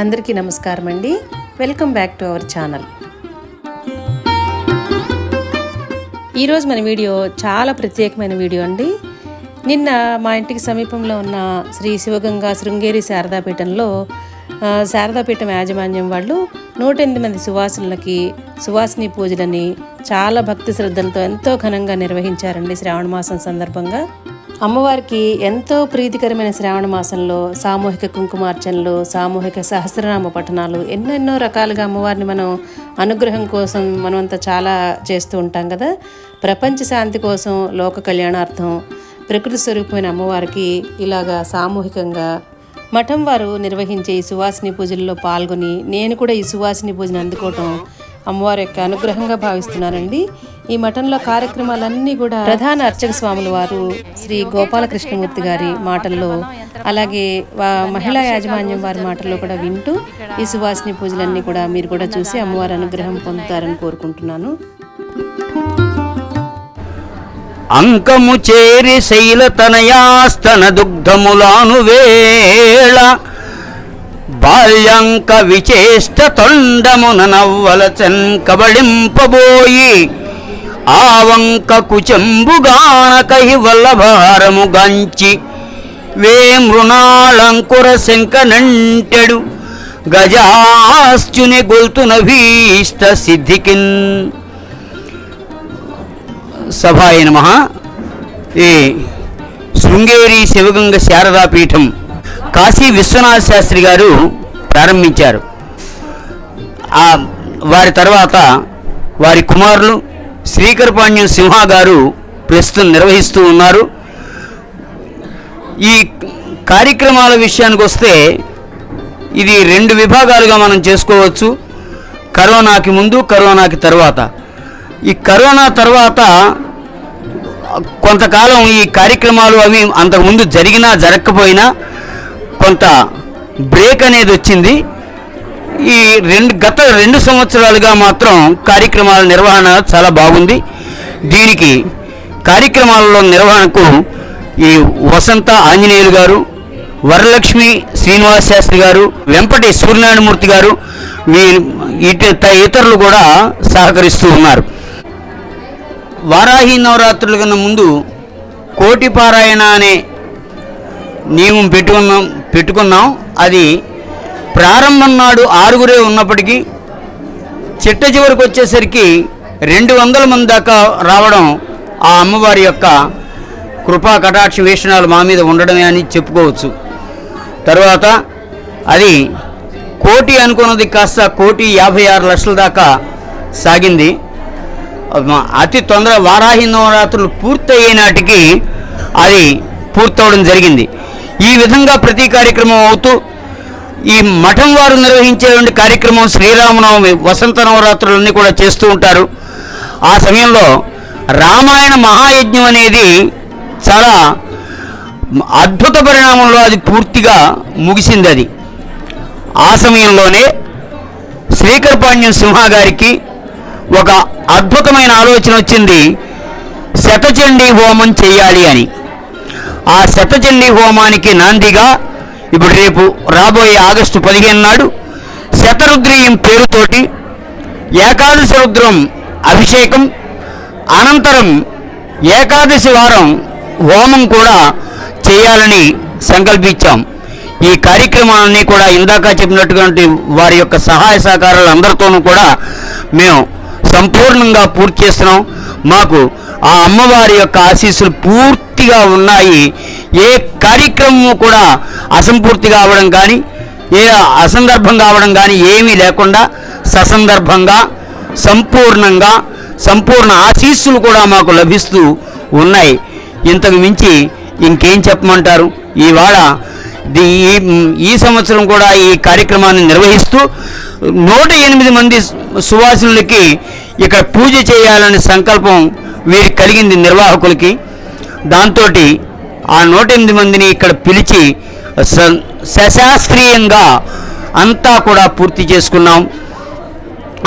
అందరికీ నమస్కారం అండి. Welcome back to our channel ఈరోజు మన వీడియో చాలా ప్రత్యేకమైన వీడియో అండి. నిన్న మా ఇంటికి సమీపంలో ఉన్న శ్రీ శివగంగా శృంగేరి శారదాపీఠంలో శారదాపీఠం యాజమాన్యం వాళ్ళు నూట ఎనిమిది మంది సువాసులకి సువాసిని పూజలని చాలా భక్తి శ్రద్ధలతో ఎంతో ఘనంగా నిర్వహించారండి శ్రావణ మాసం సందర్భంగా. అమ్మవారికి ఎంతో ప్రీతికరమైన శ్రావణ మాసంలో సామూహిక కుంకుమార్చనలు సామూహిక సహస్రనామ పఠనాలు ఎన్నెన్నో రకాలుగా అమ్మవారిని మనం అనుగ్రహం కోసం మనమంతా చాలా చేస్తూ ఉంటాం కదా. ప్రపంచ శాంతి కోసం లోక కళ్యాణార్థం ప్రకృతి స్వరూపమైన అమ్మవారికి ఇలాగా సామూహికంగా మఠం వారు నిర్వహించే ఈ సువాసిని పూజల్లో పాల్గొని నేను కూడా ఈ సువాసిని పూజను అందుకోవటం అమ్మవారి యొక్క అనుగ్రహంగా భావిస్తున్నానండి. ఈ మఠంలో కార్యక్రమాలన్నీ కూడా ప్రధాన అర్చక స్వాముల వారు శ్రీ గోపాలకృష్ణమూర్తి గారి మాటల్లో అలాగే మహిళా యాజమాన్యం వారి మాటల్లో కూడా వింటూ ఈ సువాసిని పూజలన్నీ కూడా మీరు కూడా చూసి అమ్మవారి అనుగ్రహం పొందుతారని కోరుకుంటున్నాను. అంకము చేరి శైల తనయాస్తన దుగ్ధములాను వేళ బాల్యాంక విచేష్ట తొండమున నవ్వల చెంకబడింపబోయి ఆవంక కుచెంబుగానకహి వల్లభారము గంచి వే మృణాళంకుర శంకనంటెడు గజాశ్చుని గొల్తున భీష్ట సిద్ధికిన్. సభాయ నమ ఈ శృంగేరి శివగంగ శారదాపీఠం కాశీ విశ్వనాథ శాస్త్రి గారు ప్రారంభించారు. ఆ వారి తర్వాత వారి కుమారులు శ్రీకరపాణ్యం సింహ గారు ప్రస్తుతం నిర్వహిస్తూ ఉన్నారు. ఈ కార్యక్రమాల విషయానికి వస్తే ఇది రెండు విభాగాలుగా మనం చేసుకోవచ్చు. కరోనాకి ముందు కరోనాకి తర్వాత. ఈ కరోనా తర్వాత కొంతకాలం ఈ కార్యక్రమాలు అవి అంతకుముందు జరిగినా జరగకపోయినా కొంత బ్రేక్ అనేది వచ్చింది. ఈ రెండు గత రెండు సంవత్సరాలుగా మాత్రం కార్యక్రమాల నిర్వహణ చాలా బాగుంది. దీనికి కార్యక్రమాలలో నిర్వహణకు ఈ వసంత ఆంజనేయులు గారు వరలక్ష్మి శ్రీనివాస్ శాస్త్రి గారు వెంపటి సూర్యనారాయణమూర్తి గారు వీ ఇటు ఇతరులు కూడా సహకరిస్తూ ఉన్నారు. వారాహి నవరాత్రుల కన్నా ముందు కోటి పారాయణ అనే నియమం పెట్టుకున్నాం పెట్టుకున్నాం. అది ప్రారంభం నాడు ఆరుగురే ఉన్నప్పటికీ చిట్ట చివరికి వచ్చేసరికి రెండు వందల మంది దాకా రావడం ఆ అమ్మవారి యొక్క కృపా కటాక్ష వీక్షణాలు మా మీద ఉండడమే అని చెప్పుకోవచ్చు. తర్వాత అది కోటి అనుకున్నది కాస్త కోటి యాభై ఆరు లక్షల దాకా సాగింది. అతి తొందర వారాహి నవరాత్రులు పూర్తయ్యే నాటికి అది పూర్తవడం జరిగింది. ఈ విధంగా ప్రతి కార్యక్రమం అవుతూ ఈ మఠం వారు నిర్వహించేటువంటి కార్యక్రమం శ్రీరామనవమి వసంత నవరాత్రులన్నీ కూడా చేస్తూ ఉంటారు. ఆ సమయంలో రామాయణ మహాయజ్ఞం అనేది చాలా అద్భుత పరిణామంలో అది పూర్తిగా ముగిసింది అది. ఆ సమయంలోనే శ్రీకరపాణ్యం సింహ గారికి ఒక అద్భుతమైన ఆలోచన వచ్చింది. శతచండీ హోమం చేయాలి అని. ఆ శతజల్లి హోమానికి నాందిగా ఇప్పుడు రేపు రాబోయే ఆగస్టు పదిహేను నాడు శతరుద్రీయం పేరుతోటి ఏకాదశి రుద్రం అభిషేకం అనంతరం ఏకాదశి వారం హోమం కూడా చేయాలని సంకల్పించాం. ఈ కార్యక్రమాలన్నీ కూడా ఇందాక చెప్పినటువంటి వారి యొక్క సహాయ సహకారాలు అందరితోనూ కూడా మేము సంపూర్ణంగా పూర్తి చేస్తున్నాం. మాకు ఆ అమ్మవారి యొక్క ఆశీస్సులు పూర్తి పూర్తిగా ఉన్నాయి. ఏ కార్యక్రమము కూడా అసంపూర్తిగా అవడం కానీ ఏ అసందర్భం కావడం కానీ ఏమీ లేకుండా ససందర్భంగా సంపూర్ణంగా సంపూర్ణ ఆశీస్సులు కూడా మాకు లభిస్తూ ఉన్నాయి. ఇంతకు మించి ఇంకేం చెప్పమంటారు? ఇవాళ ది- ఈ ఈ సంవత్సరం కూడా ఈ కార్యక్రమాన్ని నిర్వహిస్తూ నూట ఎనిమిది మంది సువాసులకి ఇక్కడ పూజ చేయాలనే సంకల్పం వీరికి కలిగింది నిర్వాహకులకి. దాంతో ఆ నూట ఎనిమిది మందిని ఇక్కడ పిలిచి స- సశాస్త్రీయంగా అంతా కూడా పూర్తి చేసుకున్నాం.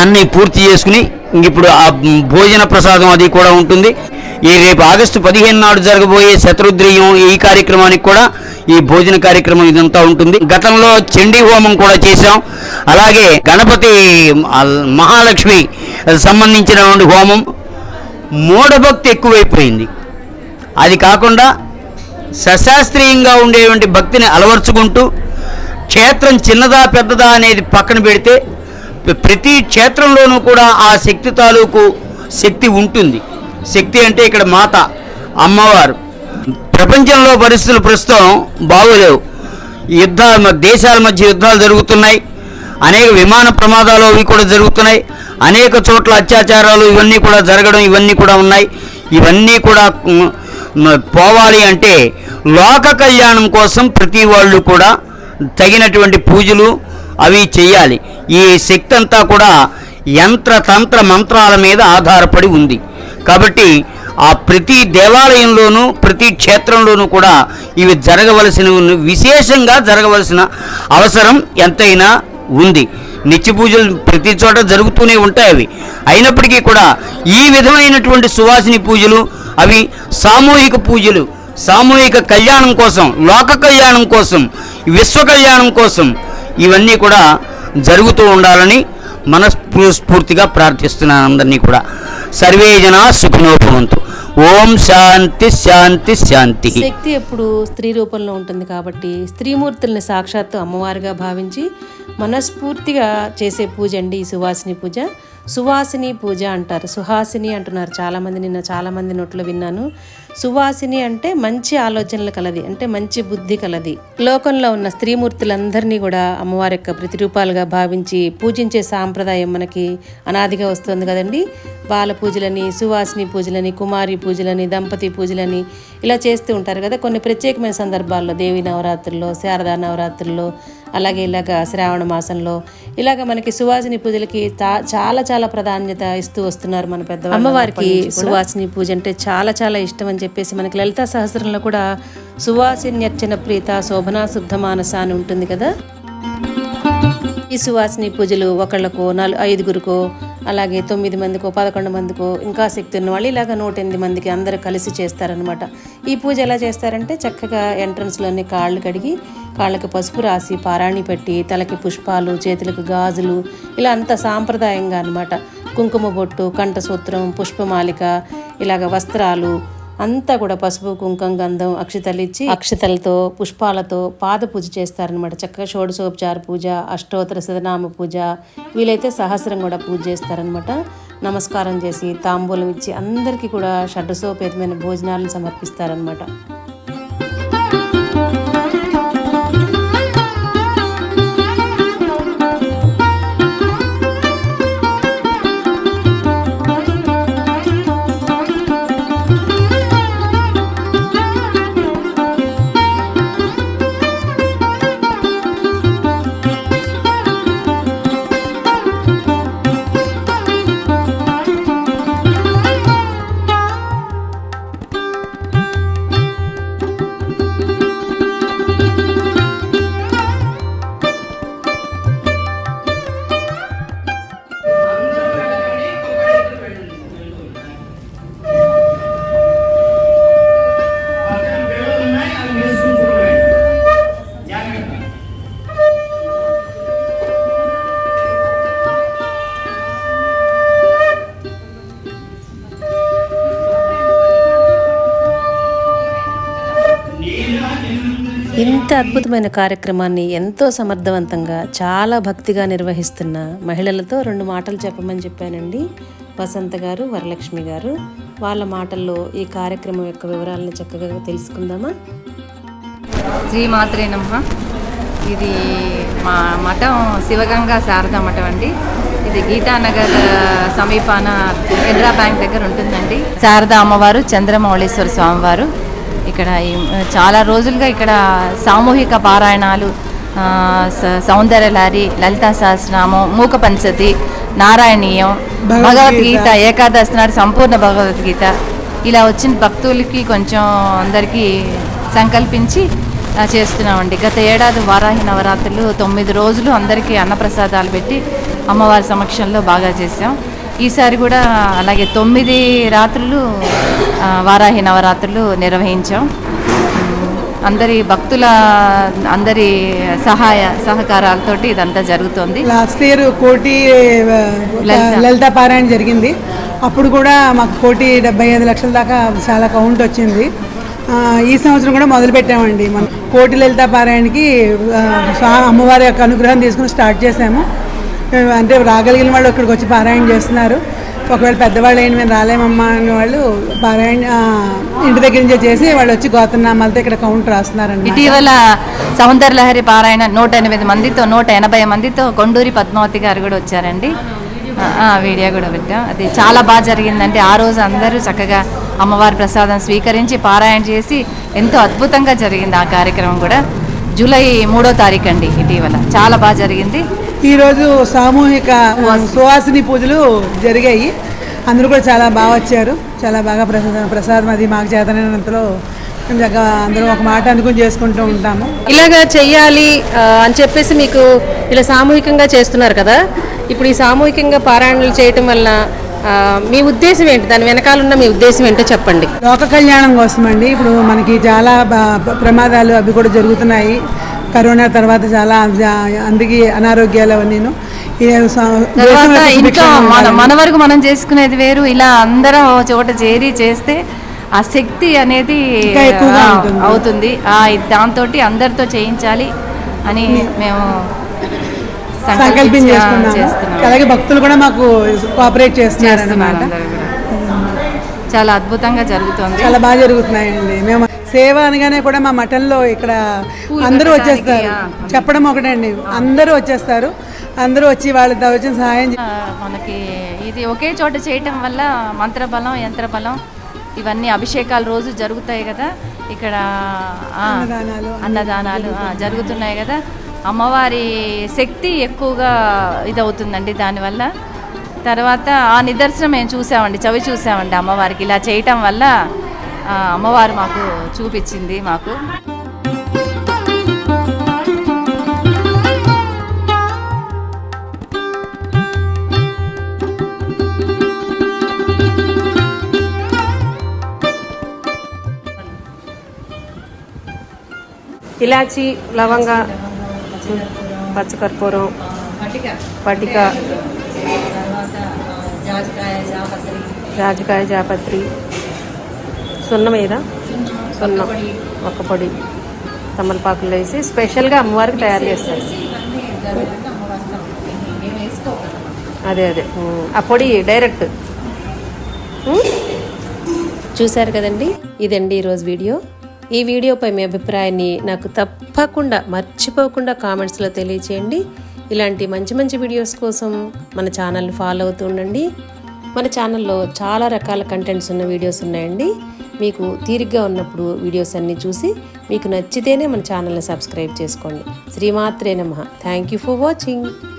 అన్నీ పూర్తి చేసుకుని ఇప్పుడు ఆ భోజన ప్రసాదం అది కూడా ఉంటుంది. ఈ రేపు ఆగస్టు పదిహేను నాడు జరగబోయే శతరుద్రీయం ఈ కార్యక్రమానికి కూడా ఈ భోజన కార్యక్రమం ఇదంతా ఉంటుంది. గతంలో చండీ హోమం కూడా చేశాం. అలాగే గణపతి మహాలక్ష్మి సంబంధించినటువంటి హోమం మూఢభక్తి ఎక్కువైపోయింది. అది కాకుండా సశాస్త్రీయంగా ఉండేటువంటి భక్తిని అలవర్చుకుంటూ క్షేత్రం చిన్నదా పెద్దదా అనేది పక్కన పెడితే ప్రతి క్షేత్రంలోనూ కూడా ఆ శక్తి తాలూకు శక్తి ఉంటుంది. శక్తి అంటే ఇక్కడ మాత అమ్మవారు. ప్రపంచంలో పరిస్థితులు ప్రస్తుతం బాగోలేవు. యుద్ధాల దేశాల మధ్య యుద్ధాలు జరుగుతున్నాయి. అనేక విమాన ప్రమాదాలు అవి కూడా జరుగుతున్నాయి. అనేక చోట్ల అత్యాచారాలు ఇవన్నీ కూడా జరగడం ఇవన్నీ కూడా ఉన్నాయి. ఇవన్నీ కూడా పోవాలి అంటే లోక కళ్యాణం కోసం ప్రతి వాళ్ళు కూడా తగినటువంటి పూజలు అవి చేయాలి ఈ శక్తి అంతా కూడా యంత్ర తంత్ర మంత్రాల మీద ఆధారపడి ఉంది. కాబట్టి ఆ ప్రతి దేవాలయంలోనూ ప్రతి క్షేత్రంలోనూ కూడా ఇవి జరగవలసిన విశేషంగా జరగవలసిన అవసరం ఎంతైనా ఉంది. నిత్య పూజలు ప్రతి చోట జరుగుతూనే ఉంటాయి అవి. అయినప్పటికీ కూడా ఈ విధమైనటువంటి సువాసిని పూజలు అవి సామూహిక పూజలు సామూహిక కళ్యాణం కోసం లోక కళ్యాణం కోసం విశ్వ కళ్యాణం కోసం ఇవన్నీ కూడా జరుగుతూ ఉండాలని మనస్ఫూర్తిగా ప్రార్థిస్తున్నాను అందరినీ కూడా. సర్వే జన సుఖనోపవంతు ఓం శాంతి శాంతి శాంతి. శక్తి ఎప్పుడు స్త్రీ రూపంలో ఉంటుంది కాబట్టి స్త్రీమూర్తుల్ని సాక్షాత్తు అమ్మవారిగా భావించి మనస్ఫూర్తిగా చేసే పూజ అండి ఈ సువాసిని పూజ. సువాసిని పూజ అంటారు. సుహాసిని అంటున్నారు. చాలామంది నిన్న చాలామంది నోట్లో విన్నాను. సువాసిని అంటే మంచి ఆలోచనలు కలది అంటే మంచి బుద్ధి కలది. లోకంలో ఉన్న స్త్రీమూర్తులందరినీ కూడా అమ్మవారి యొక్క ప్రతిరూపాలుగా భావించి పూజించే సాంప్రదాయం మనకి అనాదిగా వస్తుంది కదండి. బాల పూజలని సువాసిని పూజలని కుమారి పూజలని దంపతి పూజలని ఇలా చేస్తూ ఉంటారు కదా. కొన్ని ప్రత్యేకమైన సందర్భాల్లో దేవి నవరాత్రుల్లో శారదా నవరాత్రుల్లో అలాగే ఇలాగ శ్రావణ మాసంలో ఇలాగ మనకి సువాసిని పూజలకి చాలా చాలా ప్రాధాన్యత ఇస్తూ వస్తున్నారు మన పెద్ద అమ్మవారికి సువాసిని పూజ అంటే చాలా చాలా ఇష్టం అని చెప్పేసి మనకి లలిత సహస్రంలో కూడా సువాసిన్యర్చన ప్రీత శోభనా శుద్ధ మానస అని ఉంటుంది కదా? ఈ సువాసిని పూజలు ఒకళ్ళకో నాలుగు ఐదుగురికో అలాగే తొమ్మిది మందికో పదకొండు మందికో ఇంకా శక్తి ఉన్న వాళ్ళు ఇలాగ నూట ఎనిమిది మందికి అందరూ కలిసి చేస్తారనమాట ఈ పూజ ఎలా చేస్తారంటే చక్కగా ఎంట్రన్స్లోనే కాళ్ళు కడిగి కాళ్ళకి పసుపు రాసి పారాణి పెట్టి తలకి పుష్పాలు చేతులకు గాజులు ఇలా అంత సాంప్రదాయంగా అనమాట కుంకుమ బొట్టు కంఠసూత్రం పుష్పమాలిక ఇలాగ వస్త్రాలు అంతా కూడా పసుపు కుంకం గంధం అక్షతలు ఇచ్చి అక్షతలతో పుష్పాలతో పాద పూజ చేస్తారనమాట చక్కగా షోడశోపచార పూజ అష్టోత్తర శతనామ పూజ వీలైతే సహస్రం కూడా పూజ చేస్తారనమాట నమస్కారం చేసి తాంబూలం ఇచ్చి అందరికీ కూడా షడ్డసోపేతమైన భోజనాలను సమర్పిస్తారనమాట అద్భుతమైన కార్యక్రమాన్ని ఎంతో సమర్థవంతంగా చాలా భక్తిగా నిర్వహిస్తున్న మహిళలతో రెండు మాటలు చెప్పమని చెప్పానండి. వసంత గారు వరలక్ష్మి గారు వాళ్ళ మాటల్లో ఈ కార్యక్రమం యొక్క వివరాలను చక్కగా తెలుసుకుందామా? శ్రీమాత్రేనమ్మ ఇది మా మఠం శివగంగా శారదా మఠం అండి. ఇది గీతానగర్ సమీపాన కెనరా బ్యాంక్ దగ్గర ఉంటుందండి. శారదా అమ్మవారు చంద్రమౌళేశ్వర స్వామివారు. ఇక్కడ చాలా రోజులుగా ఇక్కడ సామూహిక పారాయణాలు ఆ, స- సౌందర్యలారి లలితా సహస్రనామం మూక పంచతి నారాయణీయం భగవద్గీత. ఏకాదశి నాడు సంపూర్ణ భగవద్గీత. ఇలా వచ్చిన భక్తులకి కొంచెం అందరికీ సంకల్పించి చేస్తున్నామండి. గత ఏడాది వారాహి నవరాత్రులు తొమ్మిది రోజులు అందరికీ అన్నప్రసాదాలు పెట్టి అమ్మవారి సమక్షంలో బాగా చేసాం ఈసారి కూడా అలాగే తొమ్మిది రాత్రులు వారాహి నవరాత్రులు నిర్వహించాం. అందరి భక్తుల అందరి సహాయ సహకారాలతోటి ఇదంతా జరుగుతుంది. లాస్ట్ ఇయర్ కోటి లలిత. పారాయణ జరిగింది. అప్పుడు కూడా మాకు కోటి డెబ్బై ఐదు లక్షల దాకా చాలా కౌంట్ వచ్చింది. ఈ సంవత్సరం కూడా మొదలు పెట్టామండి. మనం కోటి లలిత పారాయణకి అమ్మవారి యొక్క అనుగ్రహం తీసుకుని స్టార్ట్ చేసాము అంటే రాగలిగిన వాళ్ళు ఇక్కడికి వచ్చి పారాయణ చేస్తున్నారు. ఒకవేళ పెద్దవాళ్ళు అయిన మేము రాలేమమ్మా అనే వాళ్ళు పారాయణ ఇంటి దగ్గర నుంచే చేసి వాళ్ళు వచ్చి గోతనామాలతో ఇక్కడ కౌంట్ రాస్తున్నారండి ఇటీవల సౌందర్యలహరి పారాయణ నూట ఎనిమిది మందితో నూట ఎనభై మందితో కొండూరి పద్మావతి గారు కూడా వచ్చారండి. వీడియో కూడా పెట్టాం. అది చాలా బాగా జరిగిందండి ఆ రోజు అందరూ చక్కగా అమ్మవారి ప్రసాదం స్వీకరించి పారాయణ చేసి ఎంతో అద్భుతంగా జరిగింది ఆ కార్యక్రమం కూడా. జూలై మూడో తారీఖు అండి ఇటీవల. చాలా బాగా జరిగింది. ఈరోజు సామూహిక సువాసిని పూజలు జరిగాయి. అందరూ కూడా చాలా బాగా వచ్చారు. చాలా బాగా ప్రసాదం ప్రసాదం అది మాకు చేతనైనంతలో చక్కగా అందరూ ఒక మాట అనుకుని చేసుకుంటూ ఉంటాము. ఇలాగా చెయ్యాలి అని చెప్పేసి మీకు ఇలా సామూహికంగా చేస్తున్నారు కదా? ఇప్పుడు ఈ సామూహికంగా పారాయణలు చేయటం వల్ల ఆ, మీ ఉద్దేశం ఏంటి? దాని వెనకాల ఉన్న మీ ఉద్దేశం ఏంటో చెప్పండి. లోక కళ్యాణం కోసం అండి ఇప్పుడు మనకి చాలా ప్రమాదాలు అవి కూడా జరుగుతున్నాయి. కరోనా తర్వాత చాలా అందుకే అనారోగ్యాలు అవన్నీను. ఇంట్లో సుభిక్షంగా మన వరకు మనం చేసుకునేది వేరు. ఇలా అందరం చోట చేరి చేస్తే ఆ శక్తి అనేది. అవుతుంది. ఆ దాంతో అందరితో చేయించాలి అని మేము సంకల్పం చేసుకున్నాము చేస్తున్నాం. అలాగే భక్తులు కూడా మాకు కోఆపరేట్ చేస్తున్నారు అన్నమాట. చాలా అద్భుతంగా జరుగుతుంది. చాలా బాగా జరుగుతున్నాయండి. మేము సేవ అనగానే కూడా మా మఠంలో ఇక్కడ అందరూ వచ్చేస్తారు. చెప్పడం ఒకటండి. అందరూ వచ్చేస్తారు. అందరూ వచ్చి వాళ్ళ వచ్చిన సహాయం మనకి ఇది ఒకే చోట చేయటం వల్ల మంత్రబలం యంత్రబలం ఇవన్నీ అభిషేకాలు రోజు జరుగుతాయి కదా. ఇక్కడ అన్నదానాలు జరుగుతున్నాయి కదా. అమ్మవారి శక్తి ఎక్కువగా ఇదవుతుందండి దానివల్ల. తర్వాత ఆ నిదర్శనం మేము చూసామండి చవి చూసామండి అమ్మవారికి. ఇలా చేయటం వల్ల అమ్మవారు మాకు చూపించింది మాకు. ఇలాచి లవంగా పచ్చకర్పూరం. పటిక జాజికాయ జాపత్రి. సున్నం ఏదా? సున్నం. ఒక్క పొడి. తమలపాకులు వేసి స్పెషల్గా అమ్మవారికి తయారు చేస్తారు. అదే అదే. ఆ పొడి డైరెక్ట్. చూశారు కదండి? ఇదండి ఈరోజు వీడియో. ఈ వీడియోపై మీ అభిప్రాయాన్ని నాకు తప్పకుండా మర్చిపోకుండా కామెంట్స్లో తెలియచేయండి. ఇలాంటి మంచి మంచి వీడియోస్ కోసం మన ఛానల్ని ఫాలో అవుతూ ఉండండి. మన ఛానల్లో చాలా రకాల కంటెంట్స్ ఉన్న వీడియోస్ ఉన్నాయండి. మీకు తీరిగ్గా ఉన్నప్పుడు వీడియోస్ అన్నీ చూసి మీకు నచ్చితేనే మన ఛానల్ని సబ్స్క్రైబ్ చేసుకోండి. శ్రీమాత్రే నమ. Thank you for watching